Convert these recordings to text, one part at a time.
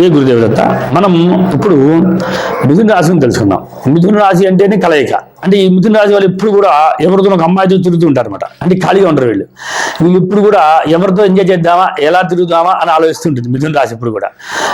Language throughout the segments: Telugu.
అదే గురుదేవదత్త మనం ఇప్పుడు మిథున రాశిని తెలుసుకుందాం. మిథున రాశి అంటేనే కలయిక. అంటే ఈ మిథున రాశి వాళ్ళు ఎప్పుడు కూడా ఎవరితో ఒక అమ్మాయితో తిరుగుతూ ఉంటారు అనమాట అంటే ఖాళీగా ఉంటారు వీళ్ళు. వీళ్ళు ఇప్పుడు కూడా ఎవరితో ఎంజాయ్ చేద్దామా ఎలా తిరుగుదామా అని ఆలోచిస్తుంటుంది మిథున రాశి ఇప్పుడు కూడా.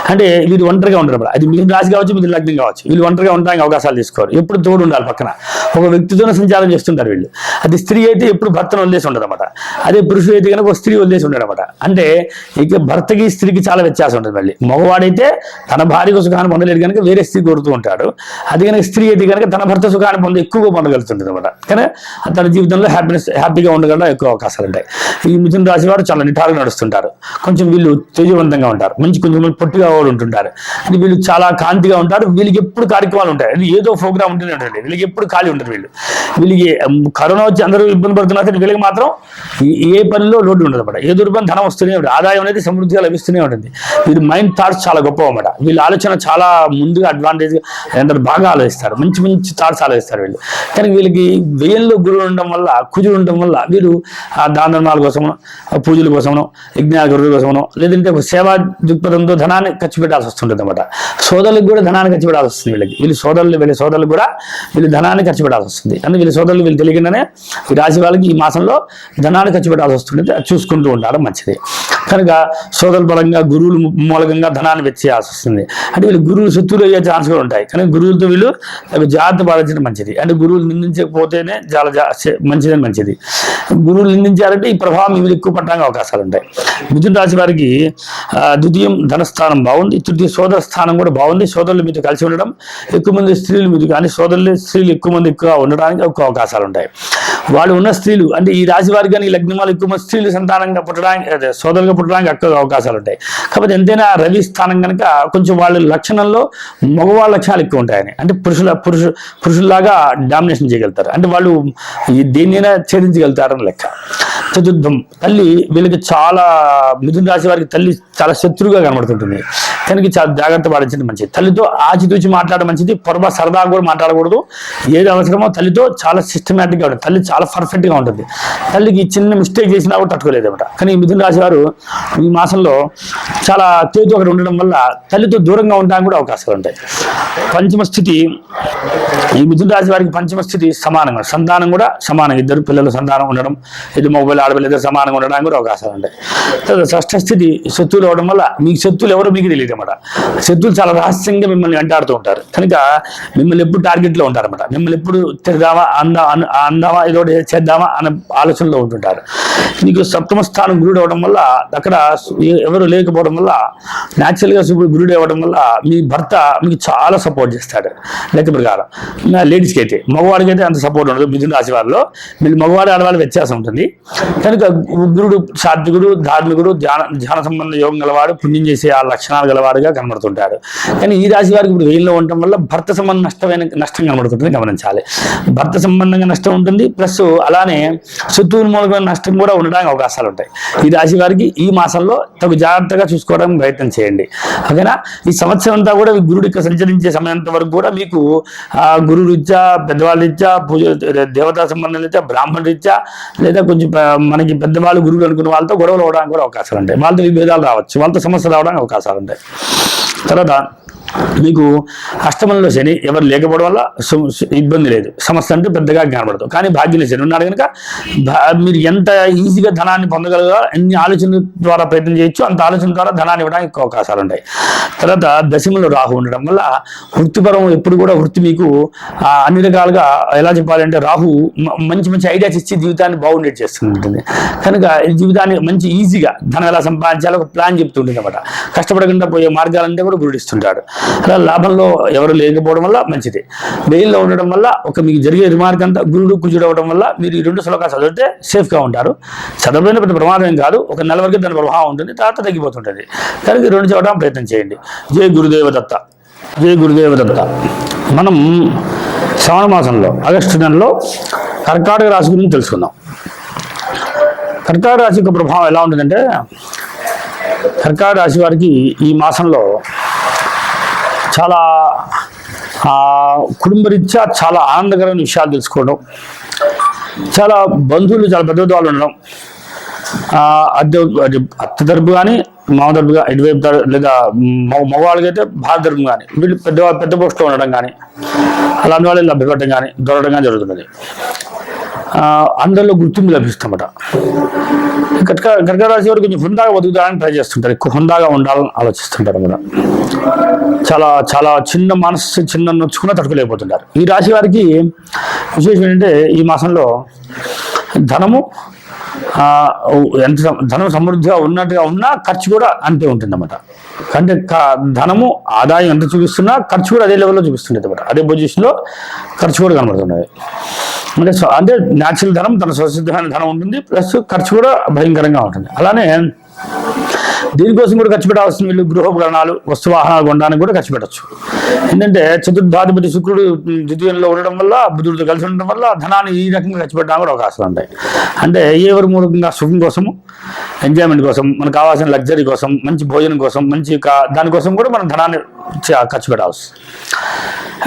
అంటే వీళ్ళు ఒంటరిగా ఉంటారు అది మిథున రాశి కావచ్చు మిథున లగ్నం కావచ్చు. వీళ్ళు ఒంటరిగా ఉండడానికి అవకాశాలు తీసుకోరు. ఎప్పుడు తోడు ఉండాలి పక్కన. ఒక వ్యక్తితోనే సంచారం చేస్తుంటారు వీళ్ళు. అది స్త్రీ అయితే ఎప్పుడు భర్తను వదిలేసి ఉండదు అనమాట అదే పురుషుడు అయితే కనుక ఒక స్త్రీ వదిలేసి ఉండడు అనమాట అంటే ఇక భర్తకి స్త్రీకి చాలా వ్యత్యాసం ఉంటుంది మళ్ళీ. మగవాడైతే తన భార్య సుఖాన్ని పొందలేడు కనుక వేరే స్త్రీ కోరుతూ ఉంటాడు. అది కనుక స్త్రీ అయితే కనుక తన భర్త సుఖాన్ని పొంద ఎక్కువగా పొందగలుగుతుంది అనమాట కానీ తన జీవితంలో హ్యాపీనెస్ హ్యాపీగా ఉండగల ఎక్కువ అవకాశాలు ఉంటాయి. ఈ మిథున రాశి వారు చాలా నిటారుగా నడుస్తుంటారు. కొంచెం వీళ్ళు తేజవంతంగా ఉంటారు. మంచి కొంచెం పొట్టిగా వాళ్ళు ఉంటుంటారు. అది వీళ్ళు చాలా కాంతిగా ఉంటారు. వీళ్ళకి ఎప్పుడు కార్యక్రమాలు ఉంటాయి. ఏదో ప్రోగ్రామ్ ఉంటూనే ఉంటుంది. వీళ్ళకి ఎప్పుడు ఖాళీ ఉంటారు వీళ్ళు. వీళ్ళకి కరోనా వచ్చి అందరూ ఇబ్బంది పడుతున్నారు వీళ్ళకి మాత్రం ఏ పనిలో లోటు ఉండదు అనమాట ఏ రూపాయలు ధనం వస్తూనే ఉంటుంది. ఆదాయం అనేది సమృద్ధిగా లభిస్తూనే ఉంటుంది. వీళ్ళ మైండ్ థాట్స్ చాలా గొప్ప అనమాట వీళ్ళ ఆలోచన చాలా ముందుగా అడ్వాంటేజ్ అందరు బాగా ఆలోచిస్తారు. మంచి మంచి థాట్స్ ఆలోచిస్తారు వీళ్ళు. కానీ వీళ్ళకి వ్యయంలో గురువు ఉండడం వల్ల కుజుడు ఉండడం వల్ల వీళ్ళు ఆ దాన ధర్మాల కోసమో పూజల కోసమో యజ్ఞాల గురువుల కోసమో లేదంటే సేవా దృక్పథంతో ధనాన్ని ఖర్చు పెట్టాల్సి వస్తుంటుంది అనమాట సోదరులకు కూడా ధనాన్ని ఖర్చు పెట్టాల్సి వస్తుంది వీళ్ళకి. వీళ్ళు సోదరులు వీళ్ళ సోదరులు కూడా వీళ్ళు ధనాన్ని ఖర్చు పెట్టాల్సి వస్తుంది. అంటే వీళ్ళ సోదరులు వీళ్ళు తెలియకుండానే ఈ రాశి వాళ్ళకి ఈ మాసంలో ధనాన్ని ఖర్చు పెట్టాల్సి వస్తుంది. అది చూసుకుంటూ ఉండడం మంచిది. కనుక సోదరుల బలంగా గురువులు మూలకంగా ధనాన్ని వెచ్చేయాల్సి వస్తుంది. అంటే వీళ్ళు గురువులు శత్రువులు అయ్యే ఛాన్స్ కూడా ఉంటాయి. కానీ గురువులతో వీళ్ళు జాగ్రత్త పాటించడం మంచిది. అంటే గురువులు నిందించకపోతేనే చాలా జా- మంచిదని మంచిది. గురువులు నిందించారంటే ఈ ప్రభావం ఇవి ఎక్కువ పట్టడానికి అవకాశాలు ఉంటాయి. మిథున రాశి వారికి ద్వితీయం ధనస్థానం బాగుంది. తృతీయ సోదర స్థానం కూడా బాగుంది. సోదరులు మీతో కలిసి ఉండడం ఎక్కువ మంది స్త్రీలు మీరు కానీ సోదరులు స్త్రీలు ఎక్కువ మంది ఎక్కువ ఉండడానికి ఎక్కువ అవకాశాలు ఉంటాయి వాళ్ళు ఉన్న స్త్రీలు అంటే ఈ రాశి వారికి కానీ లగ్నం వాళ్ళు ఎక్కువ మంది స్త్రీలు సంతానంగా పుట్టడానికి అదే, సోదరులుగా పుట్టడానికి ఎక్కువ అవకాశాలు ఉంటాయి కాకపోతే ఎంతైనా రవి స్థానం కనుక కొంచెం వాళ్ళ లక్షణంలో మగవాళ్ళ లక్షణాలు ఎక్కువ ఉంటాయని అంటే పురుషుల పురుషు పురుషుల్లాగా డామినేషన్ చేయగలుగుతారు. అంటే వాళ్ళు దేన్నైనా ఛేదించగలుగుతారని లెక్క. చతుర్థం తల్లి వీళ్ళకి చాలా మిథున రాశి వారికి తల్లి చాలా శత్రువుగా కనబడుతుంటుంది. తనకి చాలా జాగ్రత్త పాటించడం మంచిది. తల్లితో ఆచితూచి మాట్లాడడం మంచిది. పొరపా సరదాగా కూడా మాట్లాడకూడదు. ఏది అవసరమో తల్లితో చాలా సిస్టమేటిక్గా ఉంటుంది. తల్లి చాలా పర్ఫెక్ట్గా ఉంటుంది. తల్లికి చిన్న మిస్టేక్ చేసినా కూడా తట్టుకోలేదు అనమాట కానీ మిథున రాశి వారు ఈ మాసంలో చాలా తేజు ఒకటి ఉండడం వల్ల తల్లితో దూరంగా ఉండడానికి కూడా అవకాశాలు ఉంటాయి. పంచమ స్థితి ఈ మిథున రాశి వారికి పంచమ స్థితి సమానంగా సంతానం కూడా సమానం ఇద్దరు పిల్లలు సంతానం ఉండడం ఇది మొబైల్ ఆడపిల్ల ఇద్దరు సమానంగా ఉండడానికి కూడా అవకాశాలు ఉంటాయి. తర్వాత షష్ఠ స్థితి శత్రువులు అవడం వల్ల మీకు శత్రువులు ఎవరో మీకు తెలియదు అనమాట శత్రువులు చాలా రహస్యంగా మిమ్మల్ని వెంటాడుతూ ఉంటారు. కనుక మిమ్మల్ని ఎప్పుడు టార్గెట్లో ఉంటారన్నమాట. మిమ్మల్ని ఎప్పుడు తిరదామా అందా అందామా ఏదో చేద్దామా అనే ఆలోచనలో ఉంటుంటారు. నీకు సప్తమ స్థానం గురుడు అవడం వల్ల అక్కడ ఎవరు లేకపోవడం వల్ల న్యాచురల్గా సూపర్ గురుడు అవ్వడం వల్ల మీ భర్త మీకు చాలా సపోర్ట్ చేస్తాడు. లెక్క ప్రకారం. లేడీస్కి అయితే మగవాడికి అయితే అంత సపోర్ట్ ఉండదు. మిథున రాశి వారిలో. మీరు మగవాడు ఆడవాళ్ళ వ్యత్యాసం ఉంటుంది. కనుక గురుడు సాత్వికుడు ధార్మికుడు ధ్యాన ధ్యాన సంబంధ యోగం గలవాడు పుణ్యం చేసే ఆ లక్షణాలు గలవాడుగా కనబడుతుంటాడు. కానీ ఈ రాశి వారికి ఇప్పుడు వెయిల్లో ఉండటం వల్ల భర్త సంబంధం నష్టమైన నష్టం కనబడుతుంటుంది గమనించాలి. భర్త సంబంధంగా నష్టం ఉంటుంది ప్లస్ అలానే శత్రువుల మూలకమైన నష్టం కూడా ఉండడానికి అవకాశాలు ఉంటాయి. ఈ రాశి వారికి ఈ మాసంలో తగు జాగ్రత్తగా చూసుకోవడానికి ప్రయత్నం చేయండి. ఓకేనా? ఈ సంవత్సరం అంతా కూడా గురుడు ఇక్కడ సంచరించే సమయంత వరకు కూడా మీకు ఆ గురు రీత్యా పెద్దవాళ్ళ రీత్యా పూజ దేవతా సంబంధం రీత్యా బ్రాహ్మణ రీత్యా లేదా కొంచెం మనకి పెద్దవాళ్ళు గురువులు అనుకున్న వాళ్ళతో గొడవలు అవడానికి కూడా అవకాశాలు ఉంటాయి. వాళ్ళతో విభేదాలు రావచ్చు. వాళ్ళతో సమస్యలు రావడానికి అవకాశాలు ఉంటాయి. తర్వాత మీకు అష్టమంలో శని ఎవరు లేకపోవడం వల్ల ఇబ్బంది లేదు. సమస్య అంటే పెద్దగా కనబడదు కానీ భాగ్యంలో శని ఉన్నాడు కనుక భా- మీరు ఎంత ఈజీగా ధనాన్ని పొందగలగా ఎన్ని ఆలోచన ద్వారా ప్రయత్నం చేయొచ్చు అంత ఆలోచన ద్వారా ధనాన్ని ఇవ్వడానికి ఎక్కువ అవకాశాలు ఉంటాయి. తర్వాత దశమలో రాహు ఉండడం వల్ల వృత్తిపరం ఎప్పుడు కూడా వృత్తి మీకు అన్ని రకాలుగా ఎలా చెప్పాలంటే రాహు మ- మంచి మంచి ఐడియాస్ ఇచ్చి జీవితాన్ని బాగుండేట్ చేస్తుంటుంది. కనుక ఈ జీవితాన్ని మంచి ఈజీగా ధనం ఎలా సంపాదించాలో ఒక ప్లాన్ చెప్తుంటుంది అనమాట కష్టపడకుండా పోయే మార్గాలంటే కూడా గురుడిస్తుంటాడు అలా లాభంలో ఎవరు లేకపోవడం వల్ల మంచిది. వెయిల్లో ఉండడం వల్ల ఒక మీకు జరిగే రిమార్క్ అంతా గురుడు కుజుడు అవ్వడం వల్ల మీరు ఈ రెండు శ్లోకాలు చదివితే సేఫ్గా ఉంటారు. చదవడం పెద్ద ప్రమాదం కాదు. ఒక నెల వరకు దాని ప్రభావం ఉంటుంది. తర్వాత తగ్గిపోతుంటుంది. కనుక రెండు చదవడం ప్రయత్నం చేయండి. జయ గురుదేవ దత్త గురుదేవదత్త. గురుదేవ దత్త మనం శ్రావణ మాసంలో ఆగస్టు నెలలో కర్కాటక రాశి గురించి తెలుసుకుందాం. కర్కాటక రాశి యొక్క ప్రభావం ఎలా ఉంటుందంటే కర్కాటక రాశి వారికి ఈ మాసంలో చాలా ఆ, కుటుంబరీత్యా చాలా ఆనందకరమైన విషయాలు తెలుసుకోవడం. చాలా బంధువులు చాలా పెద్ద వాళ్ళు ఉండడం. ఆ, అద్దె అత్త తరపు కానీ మామూలుగా ఇటువైపు ధర- లేదా మగ మగవాళ్ళకి అయితే భారతరం కానీ వీళ్ళు పెద్ద పెద్ద పోస్టులో ఉండడం కానీ అలాంటి వాళ్ళు లభ్యపడటం కానీ దొరకడం కానీ జరుగుతున్నది. అందరిలో గుర్తింపు లభిస్తామట కర్క గర్గరాశి వారు కొంచెం హుందాగా బతుకుతారని ట్రై చేస్తుంటారు. ఎక్కువ హుందాగా ఉండాలని ఆలోచిస్తుంటారు అన్నమాట. చాలా చాలా చిన్న మనసు చిన్న నొచ్చుకున్న తట్టుకోలేకపోతుంటారు. ఈ రాశి వారికి విశేషం ఏంటంటే ఈ మాసంలో ధనము ఎంత ధనం సమృద్ధిగా ఉన్నట్టుగా ఉన్నా ఖర్చు కూడా అంతే ఉంటుందన్నమాట. అంటే ధనము ఆదాయం ఎంత చూపిస్తున్నా ఖర్చు కూడా అదే లెవెల్లో చూపిస్తుండేది అనమాట అదే పొజిషన్లో ఖర్చు కూడా కనబడుతున్నది అంటే అంటే న్యాచురల్ ధనం తన స్వసిద్ధమైన ధనం ఉంటుంది ప్లస్ ఖర్చు కూడా భయంకరంగా ఉంటుంది. అలానే దీనికోసం కూడా ఖర్చు పెట్టాల్సిన వీళ్ళు గృహోపకరణాలు వస్తు వాహనాలు కొనడానికి కూడా ఖర్చు పెట్టచ్చు. ఏంటంటే చతుర్థాధిపతి శుక్రుడు ద్వితీయంలో ఉండడం వల్ల బుధుడితో కలిసి ఉండడం వల్ల ధనాన్ని ఈ రకంగా ఖర్చు పెట్టడానికి కూడా అవకాశాలు ఉంటాయి. అంటే ఎవరి మూలకంగా సుఖం కోసము ఎంజాయ్మెంట్ కోసం మనకు కావాల్సిన లగ్జరీ కోసం మంచి భోజనం కోసం మంచి దానికోసం కూడా మనం ధనాన్ని ఖర్చు పెట్టాల్సి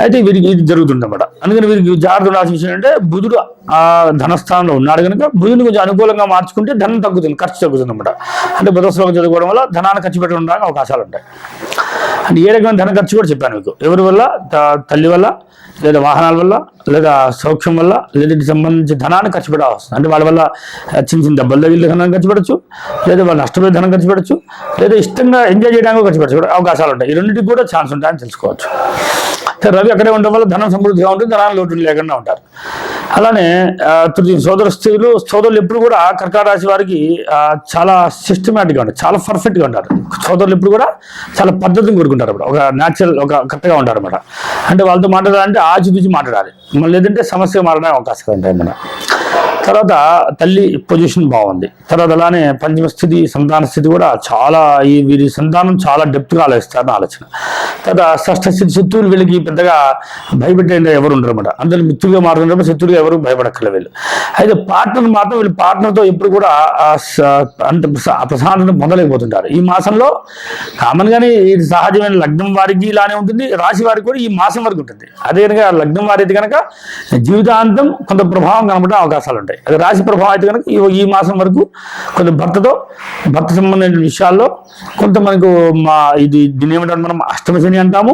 అయితే వీరికి ఇది జరుగుతుందన్నమాట. అందుకని వీరికి జాగ్రత్త ఉండాల్సిన విషయం అంటే బుధుడు ఆ ధనస్థానంలో ఉన్నాడు కనుక బుధుని కొంచెం అనుకూలంగా మార్చుకుంటే ధనం తగ్గుతుంది ఖర్చు తగ్గుతుంది అనమాట అంటే బుధ శ్లోకం చదువుకోవడం వల్ల ధనాన్ని ఖర్చు పెట్టడానికి అవకాశాలు ఉంటాయి. అంటే ఏ రకమైన ధన ఖర్చు కూడా చెప్పాను మీకు. ఎవరి వల్ల? తల్లి వల్ల లేదా వాహనాల వల్ల లేదా సౌఖ్యం వల్ల లేదా సంబంధించి ధనాన్ని ఖర్చు పెట్టాల్సి వస్తుంది అంటే వాళ్ళ వల్ల చిన్న చిన్న దెబ్బలు తగిలి ధనం ఖర్చు పెట్టచ్చు లేదా వాళ్ళు నష్టపోయే ధనం ఖర్చు పెట్టచ్చు లేదా ఇష్టంగా ఎంజాయ్ చేయడానికి ఖర్చు పెట్టచ్చు అవకాశాలు ఉంటాయి. ఈ రెండింటికి కూడా ఛాన్స్ ఉంటాయని తెలుసుకోవచ్చు. రవి అక్కడే ఉండడం వల్ల ధనం సమృద్ధిగా ఉంటుంది ధనాన్ని లోటు లేకుండా ఉంటారు. అలానే తృతీయ సోదర స్త్రీలు సోదరులు ఎప్పుడు కూడా కర్కాట రాశి వారికి చాలా సిస్టమేటిక్గా ఉంటారు చాలా పర్ఫెక్ట్గా ఉంటారు. సోదరులు ఎప్పుడు కూడా చాలా పద్ధతిని కోరుకుంటారు అప్పుడు ఒక న్యాచురల్ ఒక కరెక్ట్గా ఉంటారు అనమాట అంటే వాళ్ళతో మాట్లాడాలంటే ఆచితూచి మాట్లాడాలి. మళ్ళీ లేదంటే సమస్య మారడానికి అవకాశాలు ఉంటాయి అన్నమాట. తర్వాత తల్లి పొజిషన్ బాగుంది. తర్వాత అలానే పంచమ స్థితి సంతాన స్థితి కూడా చాలా ఈ వీరి సంతానం చాలా డెప్త్గా ఆలోచిస్తారని ఆలోచన. తర్వాత షష్ఠ స్థితి శత్రువులు వీళ్ళకి పెద్దగా భయపెట్టే ఎవరు ఉండరు అనమాట అందరూ మిత్రులుగా మారుతున్నప్పుడు శత్రువులు ఎవరు భయపడక్కల వీళ్ళు. అయితే పార్ట్నర్ మాత్రం వీళ్ళు పార్ట్నర్తో ఎప్పుడు కూడా స- అంత ప్రశా- ప్రశాంతత పొందలేకపోతుంటారు. ఈ మాసంలో కామన్గానే ఇది సహజమైన లగ్నం వారికి ఇలానే ఉంటుంది. రాశి వారికి కూడా ఈ మాసం వరకు ఉంటుంది. అదే కనుక లగ్నం వారి అయితే కనుక జీవితాంతం కొంత ప్రభావం కనబడే అవకాశాలు ఉంటాయి అది రాశి ప్రభావం అయితే కనుక ఈ- మాసం వరకు కొంత భర్తతో భర్త సంబంధించిన విషయాల్లో కొంత మనకు మా ఇది దీని ఏమిటంటే మనం అష్టమ శని అంటాము.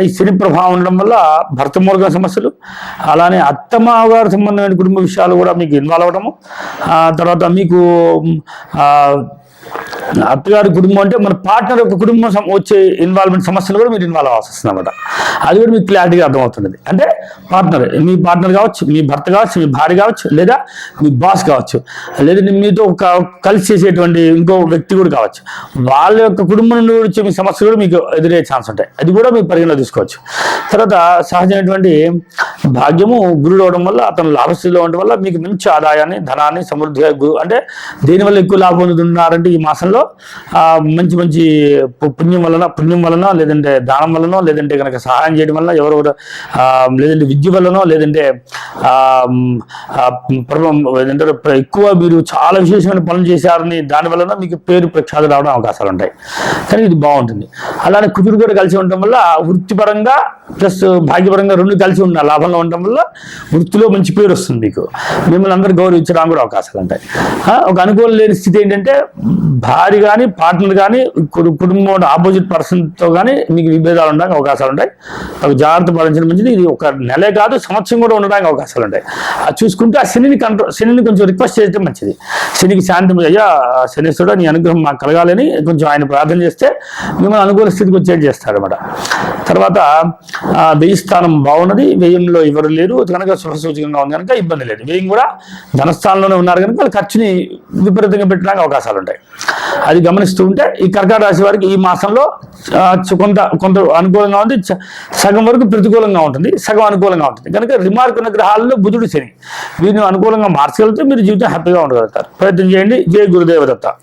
ఈ శని ప్రభావం ఉండడం వల్ల భర్త మూలక సమస్యలు అలానే అత్తమ్మ గారు సంబంధమైన కుటుంబ విషయాలు కూడా మీకు ఇన్వాల్వ్ అవడము తర్వాత మీకు అత్తగారి కుటుంబం అంటే మన పార్ట్నర్ యొక్క కుటుంబం వచ్చే ఇన్వాల్వ్మెంట్ సమస్యలు కూడా మీరు ఇన్వాల్వ్ అవ్వాల్సి వస్తుంది అనమాట అది కూడా మీకు క్లారిటీగా అర్థమవుతుంది. అంటే పార్ట్నర్ మీ పార్ట్నర్ కావచ్చు మీ భర్త కావచ్చు మీ భార్య కావచ్చు లేదా మీ బాస్ కావచ్చు లేదా మీతో కలిసి చేసేటువంటి ఇంకో వ్యక్తి కూడా కావచ్చు. వాళ్ళ యొక్క కుటుంబం నుండి వచ్చే మీ సమస్యలు కూడా మీకు ఎదురయ్యే ఛాన్స్ ఉంటాయి. అది కూడా మీ పరిగణలో తీసుకోవచ్చు. తర్వాత సహజమైనటువంటి భాగ్యము గురుడు అవడం వల్ల అతను లాభస్థితిలో ఉండడం వల్ల మీకు మంచి ఆదాయాన్ని ధనాన్ని సమృద్ధిగా అంటే దేనివల్ల ఎక్కువ లాభం పొందుతున్నారంటే ఈ మాసంలో మంచి మంచి పుణ్యం వలన పుణ్యం వలన లేదంటే దానం వలనో లేదంటే కనుక సహాయం చేయడం వలన ఎవరెవరు లేదంటే విద్య వలనో లేదంటే ఏంటంటే ఎక్కువ మీరు చాలా విశేషమైన పనులు చేశారని దాని వలన మీకు పేరు ప్రఖ్యాతి రావడం అవకాశాలు ఉంటాయి. కానీ ఇది బాగుంటుంది. అలానే కుదురు కూడా కలిసి ఉండటం వల్ల వృత్తిపరంగా ప్లస్ భాగ్యపరంగా రెండు కలిసి ఉన్న లాభంలో ఉండటం వల్ల వృత్తిలో మంచి పేరు వస్తుంది మీకు. మిమ్మల్ని అందరూ గౌరవించడానికి కూడా అవకాశాలు ఉంటాయి. ఒక అనుకూలం లేని స్థితి ఏంటంటే భార్య కానీ పార్ట్నర్ కానీ కుటుంబం ఆపోజిట్ పర్సన్తో కానీ మీకు విభేదాలు ఉండడానికి అవకాశాలు ఉంటాయి. ఒక జాగ్రత్త పాటించడం మంచిది. ఇది ఒక నెలే కాదు సంవత్సరం కూడా ఉండడానికి అవకాశాలు ఉంటాయి. అది చూసుకుంటే ఆ శనిని కంట్రోల్ శనిని కొంచెం రిక్వెస్ట్ చేయడం మంచిది. శనికి శాంతి అయ్యా శనిస్తుడా నీ అనుగ్రహం మాకు కలగాలని కొంచెం ఆయన ప్రార్థన చేస్తే మిమ్మల్ని అనుకూల స్థితికి వచ్చేది చేస్తారనమాట తర్వాత ఆ, వెయ్యి స్థానం బాగున్నది. వ్యయంలో ఎవరు లేరు. కనుక శుభసూచకంగా ఉంది కనుక ఇబ్బంది లేదు. వ్యయం కూడా ధనస్థానంలోనే ఉన్నారు కనుక ఖర్చుని విపరీతంగా పెట్టడానికి అవకాశాలు ఉంటాయి అది గమనిస్తూ ఉంటే ఈ కర్కాటక రాశి వారికి ఈ మాసంలో కొంత కొంత అనుకూలంగా ఉంది. చ- సగం వరకు ప్రతికూలంగా ఉంటుంది. సగం అనుకూలంగా ఉంటుంది. కనుక రిమార్క్ ఉన్న గ్రహాల్లో బుధుడు శని. వీరిని అనుకూలంగా మార్చగలిగితే మీరు జీవితం హ్యాపీగా ఉండగలుగుతారు. ప్రయత్నం చేయండి. జై గురుదేవదత్త.